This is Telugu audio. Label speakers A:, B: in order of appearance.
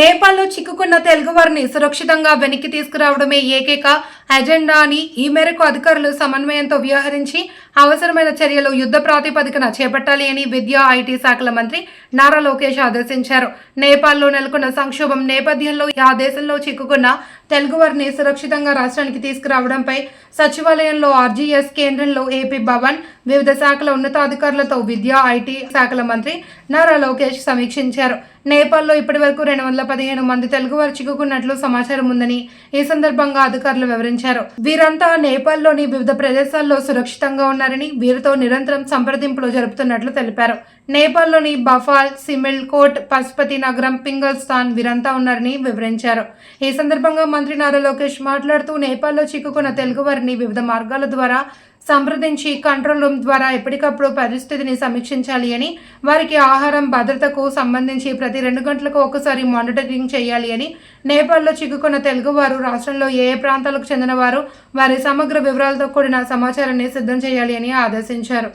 A: నేపాల్లో చిక్కుకున్న తెలుగువారిని సురక్షితంగా వెనక్కి తీసుకురావడమే ఏకైక అజెండా అని ఈ మేరకు అధికారులు సమన్వయంతో వ్యవహరించి అవసరమైన చర్యలు యుద్ధ ప్రాతిపదికన చేపట్టాలి అని విద్యా ఐటీ శాఖల మంత్రి నారా లోకేష్ ఆదేశించారు. నేపాల్లో నెలకొన్న సంక్షోభం నేపథ్యంలో ఆ దేశంలో చిక్కుకున్న తెలుగువారిని సురక్షితంగా రాష్ట్రానికి తీసుకురావడంపై సచివాలయంలో ఆర్జీఎస్ కేంద్రంలో ఏపీ భవన్ వివిధ శాఖల ఉన్నతాధికారులతో విద్యా ఐటీ శాఖల మంత్రి నారా లోకేష్ సమీక్షించారు. నేపాల్లో ఇప్పటి వరకు రెండు వందల పదిహేను మంది తెలుగువారు చిక్కుకున్నట్లు సమాచారం ఉందని ఈ సందర్భంగా అధికారులు వివరించారు. వీరంతా నేపాల్లోని వివిధ ప్రదేశాల్లో సురక్షితంగా ఉన్నారని వీరితో నిరంతరం సంప్రదింపులు జరుపుతున్నట్లు తెలిపారు. నేపాల్లోని బఫాల్ సిమిల్ కోట్ పశుపతి నగరం పింగల్స్థాన్ వీరంతా ఉన్నారని వివరించారు. ఈ సందర్భంగా మంత్రి నారా లోకేష్ మాట్లాడుతూ నేపాల్లో చిక్కుకున్న తెలుగువారిని వివిధ మార్గాల ద్వారా సంప్రదించి కంట్రోల్ రూమ్ ద్వారా ఎప్పటికప్పుడు పరిస్థితిని సమీక్షించాలి అని వారికి ఆహారం భద్రతకు సంబంధించి ప్రతి రెండు గంటలకు ఒకసారి మానిటరింగ్ చేయాలి అని నేపాల్లో చిక్కుకున్న తెలుగువారు రాష్ట్రంలో ఏ ఏ ప్రాంతాలకు చెందినవారు వారి సమగ్ర వివరాలతో కూడిన సమాచారాన్ని సిద్ధం చేయాలి అని ఆదేశించారు.